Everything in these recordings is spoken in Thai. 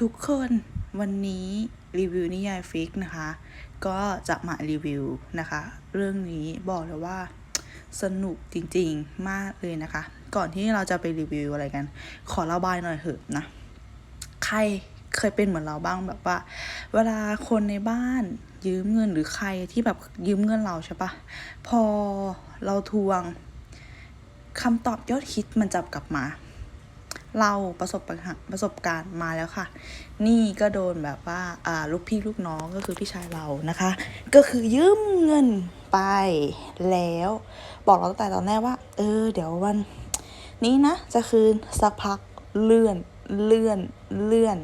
ทุกคนวันนี้รีวิวนิยายฟิกนะคะ ก็จะมารีวิวนะคะ เรื่องนี้บอกเลยว่าสนุกจริงๆมากเลยนะคะ ก่อนที่เราจะไปรีวิวอะไรกัน ขอระบายหน่อยเถอะนะ ใครเคยเป็นเหมือนเราบ้างแบบว่า เวลาคนในบ้านยืมเงินหรือใครที่แบบยืมเงินเราใช่ปะพอเราทวงคำตอบยอดฮิตมันจับกลับมา เราประสบปัญหาประสบการณ์มาแล้วค่ะ นี่ก็โดนแบบว่าอ่าลูกพี่ลูกน้องก็คือพี่ชายเรานะคะ ก็คือยืมเงินไปแล้ว บอกเราตั้งแต่ตอนแรกว่า เออ เดี๋ยววัน นี้นะ จะคืนสักพักเลื่อนเลื่อนเลื่อน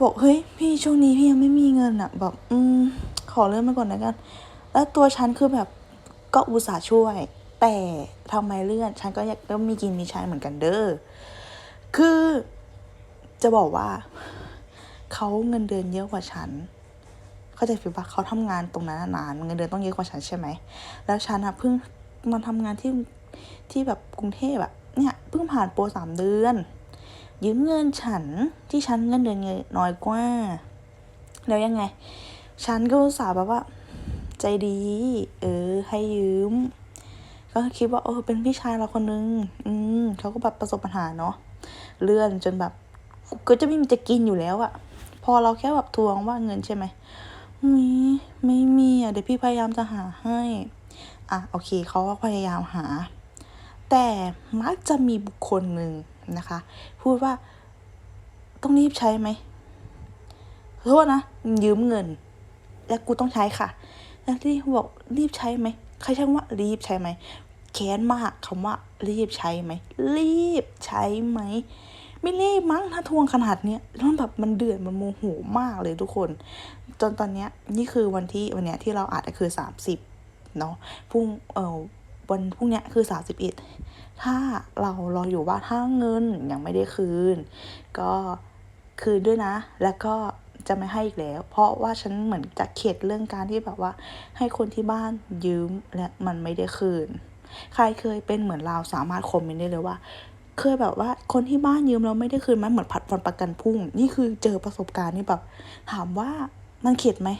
บอกเฮ้ยพี่ช่วงนี้พี่ยังไม่มีเงินอะแบบอืมขอเลื่อนมาก่อนนะกัน แล้วตัวฉันคือแบบก็อุตส่าห์ช่วย แต่ทำไมเลื่อนฉันก็อยากก็มีกินมีใช้เหมือนกันเด้อคือจะบอกว่าเขาเงินเดือนเยอะกว่าฉัน เข้าใจฟิลปะเขาทำงานตรงนั้นนานเงินเดือนต้องเยอะกว่าฉันใช่ไหม แล้วฉันอะเพิ่งมาทำงานที่ที่แบบกรุงเทพอะเนี่ยเพิ่งผ่านโปรสามเดือน ยืมเงินฉันที่ฉันเงินเดือนน้อยกว่า แล้วยังไง ฉันก็อุตส่าแบบว่า ใจดี เออ ให้ยืม ก็คิดว่าเออเป็นพี่ชายเราคนนึง อืมเขาก็แบบประสบปัญหาเนาะเลื่อนจนแบบก็จะไม่มีจะกินอยู่แล้วอะพอเราแค่แบบทวงว่าเงินใช่ไหมมีไม่มีอะเดี๋ยวพี่พยายามจะหาให้ อะโอเคเขาก็พยายามหา แต่มักจะมีบุคคลหนึ่งนะคะ พูดว่าต้องรีบใช้ไหมโทษนะยืมเงิน แล้วกูต้องใช้ค่ะ แล้วที่บอกรีบใช้ไหมใครใช้คำว่ารีบใช้ไหม ค้นมากคำว่ารีบใช้ไหม รีบใช้ไหม ไม่รีบมั้งถ้าทวงขนาดเนี้ยแล้วแบบมันเดือดมันโมโหมากเลยทุกคน จนตอนเนี้ยนี่คือวันที่วันเนี้ยที่เราอาจจะคือสามสิบเนาะพรุ่งเออวันพรุ่งเนี้ยคือสามสิบเอ็ดถ้าเรารออยู่ว่าถ้าเงินยังไม่ได้คืน ก็คืนด้วยนะ แล้วก็จะไม่ให้อีกแล้ว เพราะว่าฉันเหมือนจะเข็ดเรื่องการที่แบบว่า ให้คนที่บ้านยืมและมันไม่ได้คืน ใครเคยเป็นเหมือนเราสามารถคอมเมนต์ได้เลยว่า เคยแบบว่าคนที่บ้านยืมเราไม่ได้คืนมันเหมือนผัดฟันประกันพุ่ง นี่คือเจอประสบการณ์นี่แบบ ถามว่ามันเข็ดไหม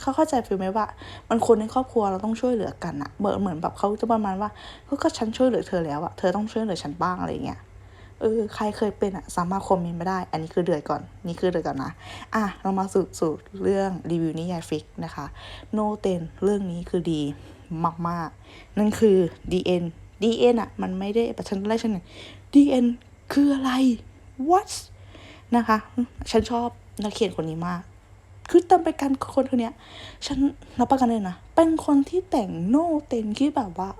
เขาเข้าใจฟิลไหมว่า มันคนในครอบครัวเราต้องช่วยเหลือกันอะเหมือนเหมือนแบบเขาจะประมาณว่าก็ฉันช่วยเหลือเธอแล้วอะเธอต้องช่วยเหลือฉันบ้างอะไรเงี้ยเออใครเคยเป็นอะสามารถคอมเมนต์มาได้ อันนี้คือเดือดก่อนนี่คือเดือดก่อนนะ อะเรามาสู่สู่เรื่องรีวิวนิยายฟิกนะคะ โนเตนเรื่องนี้คือดี มากๆ นั่นคือ DN DN อะมันไม่ได้ประชันแรกฉันน DN คืออะไร what นะคะ ฉันชอบนักเขียนคนนี้มาก คือตามไปกันคนคนเนี้ยฉันรับประกันเลยนะ เป็นคนที่แต่งโน้เต็มที่แบบว่า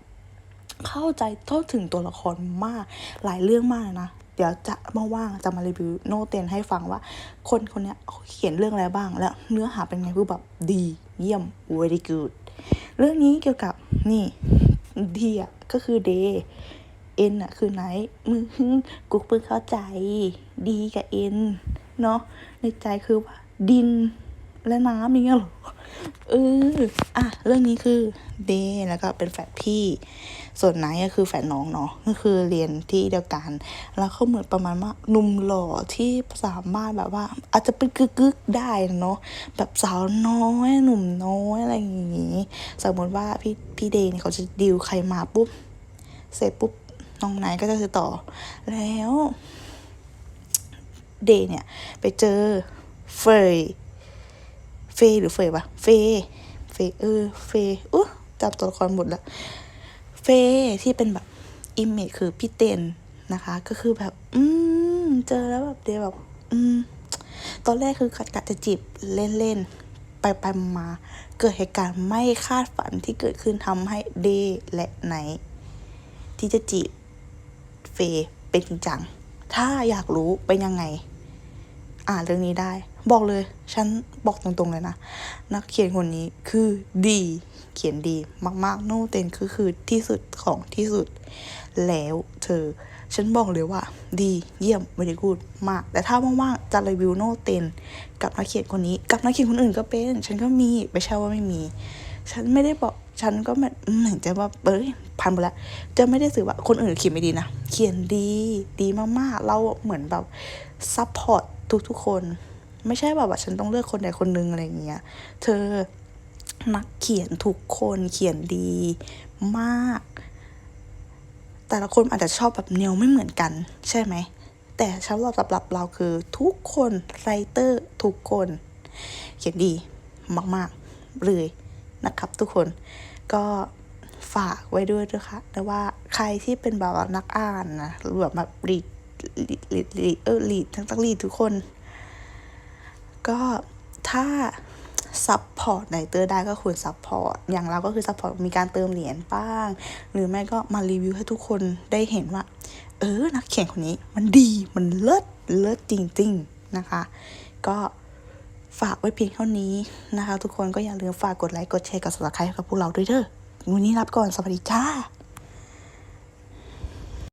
เข้าใจเข้าถึงตัวละครมาก หลายเรื่องมากนะ เดี๋ยวจะมาว่างจะมารีวิวโนเตนให้ฟังว่า คนคนเนี้ยเขาเขียนเรื่องอะไรบ้าง แล้วเนื้อหาเป็นไงคือแบบดี เยี่ยม very good เรื่องนี้เกี่ยวกับนี่ดีอะก็คือ day เอ็นอะคือไนท์มือกูเพิ่งเข้าใจ ดีกับเอ็นเนาะในใจคือว่าดิน และน้ำอย่างเงี้ยหรอเอออะเรื่องนี้คือเดย์แล้วก็เป็นแฝดพี่ ส่วนไนก็คือแฝดน้องเนาะก็คือเรียนที่เดียวกัน แล้วเขาเหมือนประมาณว่าหนุ่มหล่อที่สามารถแบบว่า อาจจะเป็นกึกกึกๆได้เนาะแบบสาวน้อยหนุ่มน้อยอะไรอย่างงี้สมมติว่าพี่พี่เดย์เนี่ยเขาจะดิวใครมาปุ๊บเสร็จปุ๊บน้องไนก็จะติดต่อ แล้วเดย์เนี่ยไปเจอเฟย ยหรือเฟยปะเฟยเฟยเออเฟยอุ๊จับตัวละครหมดละเฟยที่เป็นแบบอิมเมจคือพี่เต้นนะคะ ก็คือแบบ อืมเจอแล้วแบบเดแบบ อืม ตอนแรกคือกัดกัดจะจีบเล่นๆไปไปมาเกิดเหตุการณ์ไม่คาดฝันที่เกิดขึ้นทำให้เดและไนที่จะจีบเฟยเป็นจริงจัง ถ้าอยากรู้เป็นยังไง อ่านเรื่องนี้ได้ บอกเลย ฉันบอกตรงๆเลยนะ นักเขียนคนนี้คือดี เขียนดีมากๆ โนเตนคือคือที่สุดของที่สุด แล้วเธอ ฉันบอกเลยว่า ดีเยี่ยมไม่ได้กูดมาก แต่ถ้าว่างๆจะรีวิวโนเตนกับนักเขียนคนนี้ กับนักเขียนคนอื่นก็เป็น ฉันก็มีไม่ใช่ว่าไม่มี ฉันไม่ได้บอกฉันก็เหมือนจะว่าเอ้ยพันไปแล้วจะไม่ได้สื่อว่าคนอื่นเขียนไม่ดีนะ เขียนดี ดีมากๆ เราเหมือนแบบซัพพอร์ตทุกๆคน ไม่ใช่แบบว่าฉันต้องเลือกคนใดคนหนึ่งอะไรเงี้ย เธอนักเขียนทุกคนเขียนดีมาก แต่ละคนอาจจะชอบแบบแนวไม่เหมือนกัน ใช่ไหม แต่สำหรับสำหรับเราคือทุกคนไรเตอร์ทุกคน เขียนดีมากๆเลยนะครับทุกคนก็ฝากไว้ด้วยด้วยค่ะแต่ว่าใครที่เป็นแบบนักอ่านนะหรือแบบแบบรีดรีดรีดเออรีดทั้งทั้งรีดทุกคน ก็ถ้าซัพพอร์ตไหนเตอร์ได้ก็ควรซัพพอร์ตอย่างเราก็คือซัพพอร์ตมีการเติมเหรียญบ้าง หรือไม่ก็มารีวิวให้ทุกคนได้เห็นว่า เออ นักเขียนคนนี้มันดีมันเลิศเลิศจริง ๆ นะคะ ก็ฝากไว้เพียงเท่านี้นะคะ ทุกคนก็อย่าลืมฝากกดไลค์กดแชร์กด subscribe ให้กับพวกเราด้วยเด้อวันนี้รับก่อนสวัสดีจ้า